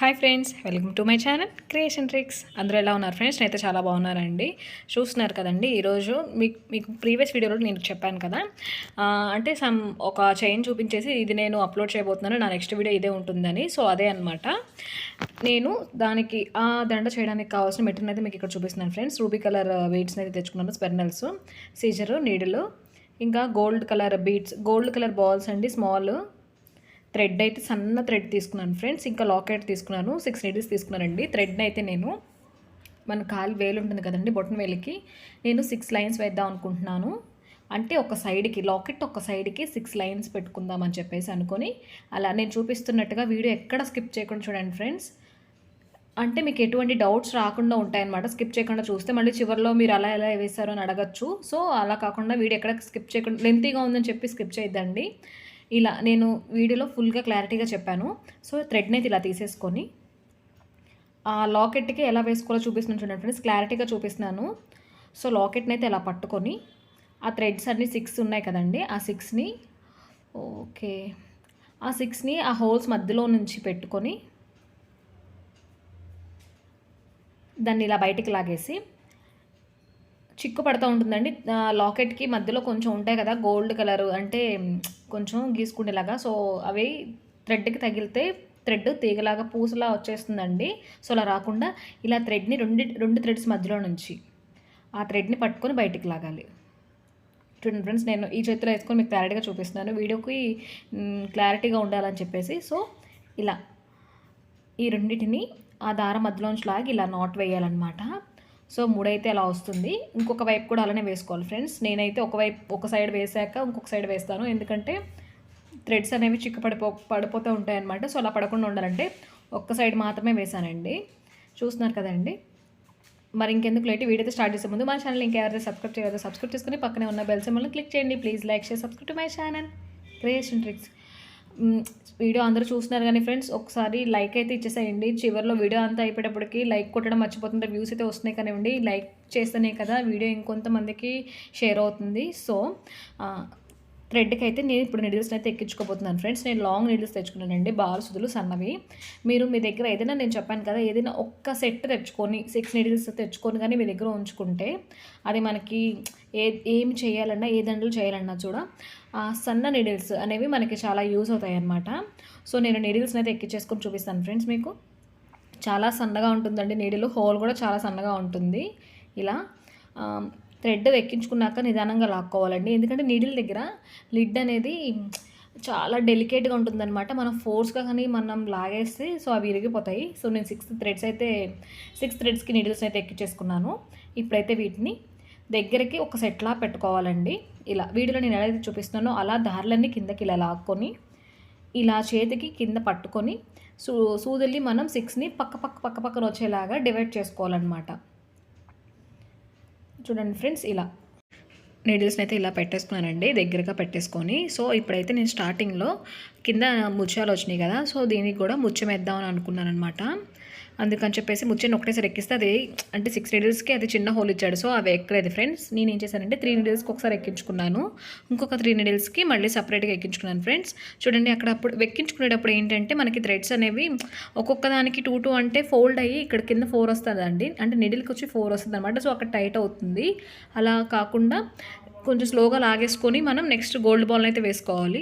Hi friends welcome to my channel creation tricks అందరూ ఎలా ఉన్నారు ఫ్రెండ్స్ నేనైతే చాలా బాగున్నారండి చూస్తున్నారు కదండి ఈరోజు మీకు మీకు ప్రీవియస్ వీడియోలో నేను చెప్పాను కదా అంటే సమ్ ఒక చైన్ చూపించేసి ఇది నేను అప్లోడ్ చేయబోతున్నాను నా నెక్స్ట్ వీడియో ఇదే ఉంటుందని సో అదే అనమాట నేను దానికి ఆ దండ చేయడానికి కావాల్సిన మెటీరియల్ అయితే మీకు ఇక్కడ చూపిస్తున్నాను ఫ్రెండ్స్ రూబీ కలర్ వెయిట్స్ని అయితే తెచ్చుకున్నాను స్పెర్నల్స్ సీజరు నీడలు ఇంకా gold colour beads gold colour balls అండి స్మాల్ థ్రెడ్ అయితే సన్న థ్రెడ్ తీసుకున్నాను ఫ్రెండ్స్ ఇంకా లాకెట్ తీసుకున్నాను సిక్స్ నీడిల్స్ తీసుకున్నానండి థ్రెడ్ని అయితే నేను మన కాలు వేలు ఉంటుంది కదండి బొట్టన్ వేలికి నేను సిక్స్ లైన్స్ వేద్దాం అనుకుంటున్నాను అంటే ఒక సైడ్కి లాకెట్ ఒక సైడ్కి సిక్స్ లైన్స్ పెట్టుకుందాం అని చెప్పేసి అనుకొని అలా నేను చూపిస్తున్నట్టుగా వీడియో ఎక్కడ స్కిప్ చేయకుండా చూడండి ఫ్రెండ్స్ అంటే మీకు ఎటువంటి డౌట్స్ రాకుండా ఉంటాయన్నమాట స్కిప్ చేయకుండా చూస్తే మళ్ళీ చివరిలో మీరు అలా ఎలా వేశారు అని అడగచ్చు సో అలా కాకుండా వీడియో ఎక్కడ స్కిప్ చేయకుండా లెంతీగా ఉందని చెప్పి స్కిప్ చేయొద్దండి ఇలా నేను వీడియోలో ఫుల్గా క్లారిటీగా చెప్పాను సో థ్రెడ్ అయితే ఇలా తీసేసుకొని ఆ లాకెట్కి ఎలా వేసుకోవాలో చూపిస్తున్నాను చూడండి ఫ్రెండ్స్ క్లారిటీగా చూపిస్తున్నాను సో లాకెట్ని అయితే ఎలా పట్టుకొని ఆ థ్రెడ్స్ అన్నీ సిక్స్ ఉన్నాయి కదండి ఆ సిక్స్ని ఓకే ఆ సిక్స్ని ఆ హోల్స్ మధ్యలో నుంచి పెట్టుకొని దాన్ని ఇలా బయటికి లాగేసి చిక్కు పడుతూ ఉంటుందండి లాకెట్కి మధ్యలో కొంచెం ఉంటాయి కదా గోల్డ్ కలర్ అంటే కొంచెం గీసుకునేలాగా సో అవి థ్రెడ్కి తగిలితే థ్రెడ్ తీగలాగా పూసలా వచ్చేస్తుందండి సో అలా రాకుండా ఇలా థ్రెడ్ని రెండు రెండు థ్రెడ్స్ మధ్యలో నుంచి ఆ థ్రెడ్ని పట్టుకొని బయటికి లాగాలి చూడండి ఫ్రెండ్స్ నేను ఈ చేతిలో వేసుకొని మీకు క్లారిటీగా చూపిస్తున్నాను వీడియోకి క్లారిటీగా ఉండాలని చెప్పేసి సో ఇలా ఈ రెండింటిని ఆ దారం మధ్యలోంచి లాగి ఇలా నాట్ వేయాలన్నమాట సో మూడైతే అలా వస్తుంది ఇంకొక వైపు కూడా అలానే వేసుకోవాలి ఫ్రెండ్స్ నేనైతే ఒకవైపు ఒక సైడ్ వేసాక ఇంకొక సైడ్ వేస్తాను ఎందుకంటే థ్రెడ్స్ అనేవి చిక్కు పడిపో పడిపోతూ ఉంటాయన్నమాట సో అలా పడకుండా ఉండాలంటే ఒక్క సైడ్ మాత్రమే వేసానండి చూస్తున్నారు కదండి మరి ఇంకెందుకు లేట్ వీడియో అయితే స్టార్ట్ చేసే ముందు మా ఛానల్ ఇంకెవరైతే సబ్స్క్రైబ్ చేయాలో సబ్స్క్రైబ్ చేసుకుని పక్కనే ఉన్న బెల్సెమ్మల్ని క్లిక్ చేయండి ప్లీజ్ లైక్ చేసి subscribe to my channel creation tricks video అందరూ చూస్తున్నారు కానీ ఫ్రెండ్స్ ఒకసారి లైక్ అయితే ఇచ్చేసేయండి చివరిలో వీడియో అంతా అయిపోయేటప్పటికి లైక్ కొట్టడం మర్చిపోతుంది వ్యూస్ అయితే వస్తున్నాయి కానివ్వండి లైక్ చేస్తేనే కదా వీడియో ఇంకొంతమందికి షేర్ అవుతుంది సో థ్రెడ్కి అయితే నేను ఇప్పుడు నిడిల్స్ని అయితే ఎక్కించుకోబోతున్నాను ఫ్రెండ్స్ నేను లాంగ్ నిడిల్స్ తెచ్చుకున్నానండి బారుసుదులు సన్నవి మీరు మీ దగ్గర ఏదైనా నేను చెప్పాను కదా ఏదైనా ఒక్క సెట్ తెచ్చుకొని సిక్స్ నిడిల్స్ తెచ్చుకొని కానీ మీ దగ్గర ఉంచుకుంటే అది మనకి ఏ ఏం చేయాలన్నా ఏ దండలు చేయాలన్నా చూడ సన్న నిడిల్స్ అనేవి మనకి చాలా యూజ్ అవుతాయి సో నేను నీడిల్స్ అయితే ఎక్కించేసుకొని చూపిస్తాను ఫ్రెండ్స్ మీకు చాలా సన్నగా ఉంటుందండి నీడిల్ హోల్ కూడా చాలా సన్నగా ఉంటుంది ఇలా థ్రెడ్ ఎక్కించుకున్నాక నిదానంగా లాక్కోవాలండి ఎందుకంటే నీడిల్ దగ్గర లిడ్ అనేది చాలా డెలికేట్గా ఉంటుందన్నమాట మనం ఫోర్స్గా కానీ మనం లాగేస్తే సో అవి విరిగిపోతాయి సో నేను సిక్స్ థ్రెడ్స్ అయితే సిక్స్ థ్రెడ్స్కి నీడిల్స్ అయితే ఎక్కించేసుకున్నాను ఇప్పుడైతే వీటిని దగ్గరికి ఒక సెట్లా పెట్టుకోవాలండి ఇలా వీడియోలో నేను ఎలా అయితే చూపిస్తున్నానో అలా దారులన్నీ కిందకి ఇలా లాక్కొని ఇలా చేతికి కింద పట్టుకొని సూ సూదిల్లి మనం సిక్స్ని పక్క పక్క పక్క పక్కన వచ్చేలాగా డివైడ్ చేసుకోవాలన్నమాట చూడండి ఫ్రెండ్స్ ఇలా నీడిల్స్ని అయితే ఇలా పెట్టేసుకున్నానండి దగ్గరగా పెట్టేసుకొని సో ఇప్పుడైతే నేను స్టార్టింగ్లో కింద ముత్యాలు వచ్చినాయి కదా సో దీనికి కూడా ముత్యం వేద్దామని అనుకున్నాను అనమాట అందుకని చెప్పేసి ముత్యం ఒకటేసారి ఎక్కిస్తే అది అంటే సిక్స్ నీడిల్స్కి అది చిన్న హోల్ ఇచ్చాడు సో అవి ఎక్కలేదు ఫ్రెండ్స్ నేను ఏం చేశానంటే త్రీ నీడిల్స్కి ఒకసారి ఎక్కించుకున్నాను ఇంకొక త్రీ నీడిల్స్కి మళ్ళీ సపరేట్గా ఎక్కించుకున్నాను ఫ్రెండ్స్ చూడండి అక్కడ అప్పుడు ఎక్కించుకునేటప్పుడు ఏంటంటే మనకి థ్రెడ్స్ అనేవి ఒక్కొక్క దానికి టూ టూ అంటే ఫోల్డ్ అయ్యి ఇక్కడ కింద ఫోర్ వస్తుందండి అంటే నీడిల్కి వచ్చి ఫోర్ వస్తుంది అనమాట సో అక్కడ టైట్ అవుతుంది అలా కాకుండా కొంచెం స్లోగా లాగేసుకొని మనం నెక్స్ట్ గోల్డ్ బాల్ అయితే వేసుకోవాలి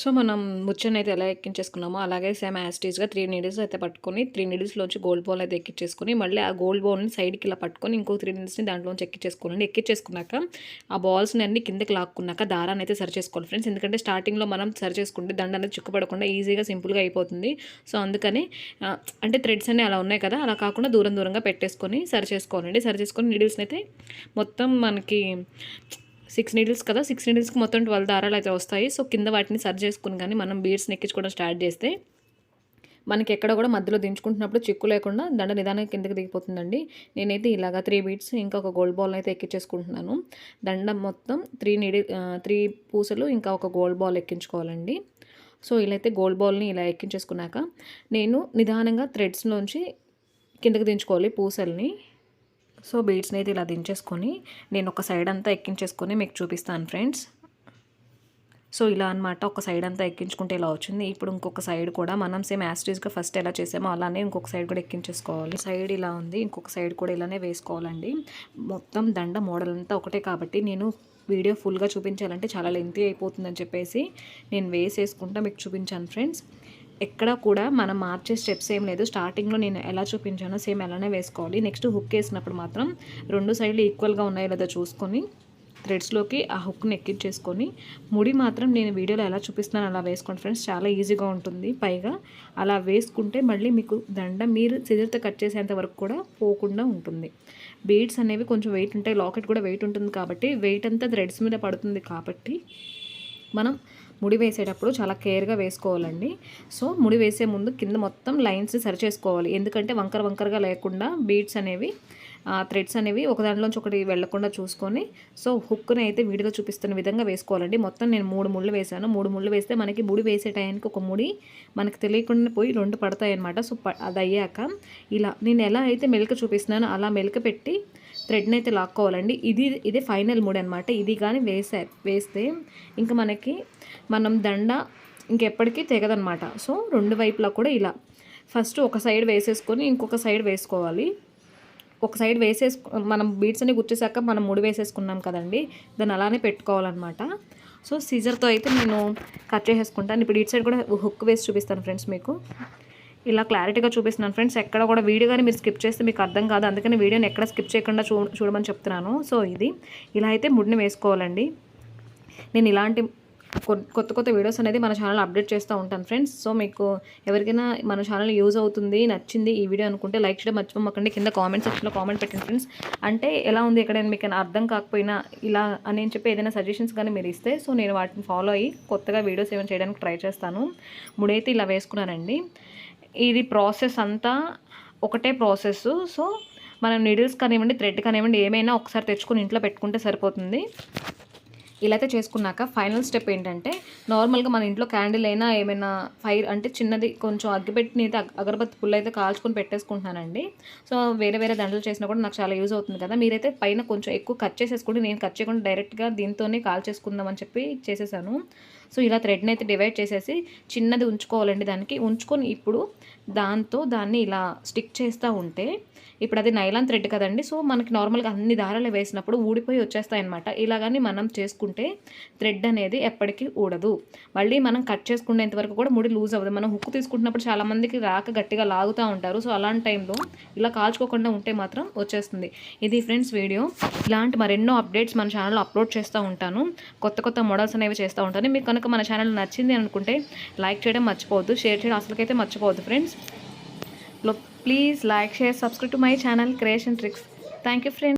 సో మనం ముచ్చని అయితే ఎలా ఎక్కించేసుకున్నామో అలాగే సేమ్ యాస్టీస్గా త్రీ నీడిల్స్ అయితే పట్టుకొని త్రీ నీడిల్స్లోంచి గోల్డ్ బౌల్ అయితే ఎక్కించేసుకుని మళ్ళీ ఆ గోల్డ్ బౌల్ని సైడ్కి ఇలా పట్టుకొని ఇంకో త్రీ నీడిల్స్ని దాంట్లోంచి ఎక్కించేసుకోండి ఎక్కించేసుకున్నాక ఆ బాల్స్ని అన్ని కిందకి లాక్కున్నాక దారాన్ని అయితే సరి చేసుకోవాలి ఫ్రెండ్స్ ఎందుకంటే స్టార్టింగ్లో మనం సరి చేసుకుంటే దండ అనేది చిక్కుపడకుండా ఈజీగా సింపుల్గా అయిపోతుంది సో అందుకని అంటే థ్రెడ్స్ అన్నీ అలా ఉన్నాయి కదా అలా కాకుండా దూరం దూరంగా పెట్టేసుకొని సరి చేసుకోవాలండి సరి చేసుకొని నీడిల్స్ని అయితే మొత్తం మనకి సిక్స్ నీడిల్స్ కదా సిక్స్ నీడిల్స్కి మొత్తం ట్వెల్వ్ దారాలు అయితే వస్తాయి సో కింద వాటిని సర్జ్ చేసుకుని కానీ మనం బీడ్స్ నెక్కించుకోవడం స్టార్ట్ చేస్తే మనకి ఎక్కడ కూడా మధ్యలో దించుకుంటున్నప్పుడు చిక్కు లేకుండా దండ నిదానం కిందకి దిగిపోతుందండి నేనైతే ఇలాగా త్రీ బీట్స్ ఇంకా ఒక గోల్డ్ బాల్ అయితే ఎక్కించేసుకుంటున్నాను దండ మొత్తం త్రీ నీడి త్రీ పూసలు ఇంకా ఒక గోల్డ్ బాల్ ఎక్కించుకోవాలండి సో ఇలా అయితే గోల్డ్ బాల్ని ఇలా ఎక్కించేసుకున్నాక నేను నిదానంగా థ్రెడ్స్లోంచి కిందకు దించుకోవాలి పూసల్ని సో బీడ్స్ని అయితే ఇలా దించేసుకొని నేను ఒక సైడ్ అంతా ఎక్కించేసుకొని మీకు చూపిస్తాను ఫ్రెండ్స్ సో ఇలా అనమాట ఒక సైడ్ అంతా ఎక్కించుకుంటే ఇలా వచ్చింది ఇప్పుడు ఇంకొక సైడ్ కూడా మనం సేమ్ యాస్టీస్గా ఫస్ట్ ఎలా చేసామో అలానే ఇంకొక సైడ్ కూడా ఎక్కించేసుకోవాలి సైడ్ ఇలా ఉంది ఇంకొక సైడ్ కూడా ఇలానే వేసుకోవాలండి మొత్తం దండ మోడల్ అంతా ఒకటే కాబట్టి నేను వీడియో ఫుల్గా చూపించాలంటే చాలా లెంతీ అయిపోతుందని చెప్పేసి నేను వేసేసుకుంటా మీకు చూపించాను ఫ్రెండ్స్ ఎక్కడ కూడా మనం మార్చే స్టెప్స్ ఏం లేదు స్టార్టింగ్లో నేను ఎలా చూపించానో సేమ్ ఎలానే వేసుకోవాలి నెక్స్ట్ హుక్ వేసినప్పుడు మాత్రం రెండు సైడ్లు ఈక్వల్గా ఉన్నాయో లేదో చూసుకొని థ్రెడ్స్లోకి ఆ హుక్ని ఎక్కించేసుకొని ముడి మాత్రం నేను వీడియోలో ఎలా చూపిస్తున్నాను అలా వేసుకోండి ఫ్రెండ్స్ చాలా ఈజీగా ఉంటుంది పైగా అలా వేసుకుంటే మళ్ళీ మీకు దండ మీరు సిజర్తో కట్ చేసేంత వరకు కూడా పోకుండా ఉంటుంది బీడ్స్ అనేవి కొంచెం వెయిట్ ఉంటాయి లాకెట్ కూడా వెయిట్ ఉంటుంది కాబట్టి వెయిట్ అంతా థ్రెడ్స్ మీద పడుతుంది కాబట్టి మనం ముడి వేసేటప్పుడు చాలా కేర్గా వేసుకోవాలండి సో ముడి వేసే ముందు కింద మొత్తం లైన్స్ సరి చేసుకోవాలి ఎందుకంటే వంకర వంకరగా లేకుండా బీడ్స్ అనేవి థ్రెడ్స్ అనేవి ఒక దాంట్లోంచి ఒకటి వెళ్లకుండా చూసుకొని సో హుక్ని అయితే వీడిగా చూపిస్తున్న విధంగా వేసుకోవాలండి మొత్తం నేను మూడు ముళ్ళు వేశాను మూడు ముళ్ళు వేస్తే మనకి ముడి వేసే టయానికి ఒక ముడి మనకు తెలియకుండా పోయి రెండు పడతాయి అనమాట సో అది అయ్యాక ఇలా నేను ఎలా అయితే మెలక చూపిస్తున్నానో అలా మెలక పెట్టి థ్రెడ్ని అయితే లాక్కోవాలండి ఇది ఇదే ఫైనల్ మూడ్ అనమాట ఇది కానీ వేసే వేస్తే ఇంకా మనకి మనం దండ ఇంకెప్పటికీ తెగదనమాట సో రెండు వైపులా కూడా ఇలా ఫస్ట్ ఒక సైడ్ వేసేసుకొని ఇంకొక సైడ్ వేసుకోవాలి ఒక సైడ్ వేసేసుకు మనం బీట్స్ అన్ని గుర్చేసాక మనం ముడి వేసేసుకున్నాం కదండి దాన్ని అలానే పెట్టుకోవాలన్నమాట సో సీజర్తో అయితే నేను కట్ చేసేసుకుంటాను ఇప్పుడు ఇటు సైడ్ కూడా హుక్ వేసి చూపిస్తాను ఫ్రెండ్స్ మీకు ఇలా క్లారిటీగా చూపిస్తున్నాను ఫ్రెండ్స్ ఎక్కడ కూడా వీడియో కానీ మీరు స్కిప్ చేస్తే మీకు అర్థం కాదు అందుకని వీడియోని ఎక్కడ స్కిప్ చేయకుండా చూ చూడమని చెప్తున్నాను సో ఇది ఇలా అయితే ముడిని వేసుకోవాలండి నేను ఇలాంటి కొత్త కొత్త వీడియోస్ అనేది మన ఛానల్ అప్డేట్ చేస్తూ ఉంటాను ఫ్రెండ్స్ సో మీకు ఎవరికైనా మన ఛానల్ యూజ్ అవుతుంది నచ్చింది ఈ వీడియో అనుకుంటే లైక్ చేయడం మర్చిపోకండి కింద కామెంట్ సెక్షన్లో కామెంట్ పెట్టండి ఫ్రెండ్స్ అంటే ఎలా ఉంది ఎక్కడైనా మీకు అర్థం కాకపోయినా ఇలా అని చెప్పి ఏదైనా సజెషన్స్ కానీ మీరు ఇస్తే సో నేను వాటిని ఫాలో అయ్యి కొత్తగా వీడియోస్ ఏమైనా చేయడానికి ట్రై చేస్తాను ముడైతే ఇలా వేసుకున్నానండి ఇది ప్రాసెస్ అంతా ఒకటే ప్రాసెస్ సో మనం నీడిల్స్ కానివ్వండి థ్రెడ్ కానివ్వండి ఏమైనా ఒకసారి తెచ్చుకొని ఇంట్లో పెట్టుకుంటే సరిపోతుంది ఇలా అయితే చేసుకున్నాక ఫైనల్ స్టెప్ ఏంటంటే నార్మల్గా మన ఇంట్లో క్యాండిల్ అయినా ఏమైనా ఫైర్ అంటే చిన్నది కొంచెం అగ్గిపెట్టిన అయితే అగరబత్తి పుల్ల అయితే కాల్చుకొని పెట్టేసుకుంటున్నానండి సో వేరే వేరే దండలు చేసినా కూడా నాకు చాలా యూజ్ అవుతుంది కదా మీరైతే పైన కొంచెం ఎక్కువ కట్ చేసేసుకుంటే నేను కట్ చేయకుండా డైరెక్ట్గా దీంతోనే కాల్ చేసుకుందామని చెప్పి చేసేసాను సో ఇలా థ్రెడ్ని అయితే డివైడ్ చేసేసి చిన్నది ఉంచుకోవాలండి దానికి ఉంచుకొని ఇప్పుడు దాంతో దాన్ని ఇలా స్టిక్ చేస్తూ ఉంటే ఇప్పుడు అది నైలాన్ థ్రెడ్ కదండి సో మనకి నార్మల్గా అన్ని దారాలు వేసినప్పుడు ఊడిపోయి వచ్చేస్తాయన్నమాట ఇలా కానీ మనం చేసుకుంటే థ్రెడ్ అనేది ఎప్పటికీ ఊడదు మళ్ళీ మనం కట్ చేసుకునేంత వరకు కూడా ముడి లూజ్ అవ్వదు మనం హుక్ తీసుకుంటున్నప్పుడు చాలామందికి రాక గట్టిగా లాగుతూ ఉంటారు సో అలాంటి టైంలో ఇలా కాల్చుకోకుండా ఉంటే మాత్రం వచ్చేస్తుంది ఇది ఫ్రెండ్స్ వీడియో ఇలాంటి మరెన్నో అప్డేట్స్ మన ఛానల్లో అప్లోడ్ చేస్తూ ఉంటాను కొత్త కొత్త మోడల్స్ అనేవి చేస్తూ ఉంటాను మీకు కనుక మన ఛానల్ నచ్చింది అనుకుంటే లైక్ చేయడం మర్చిపోవద్దు షేర్ చేయడం అసలుకైతే మర్చిపోవద్దు friends Look, please like, share, subscribe to my channel Creation Tricks. Thank you, friends.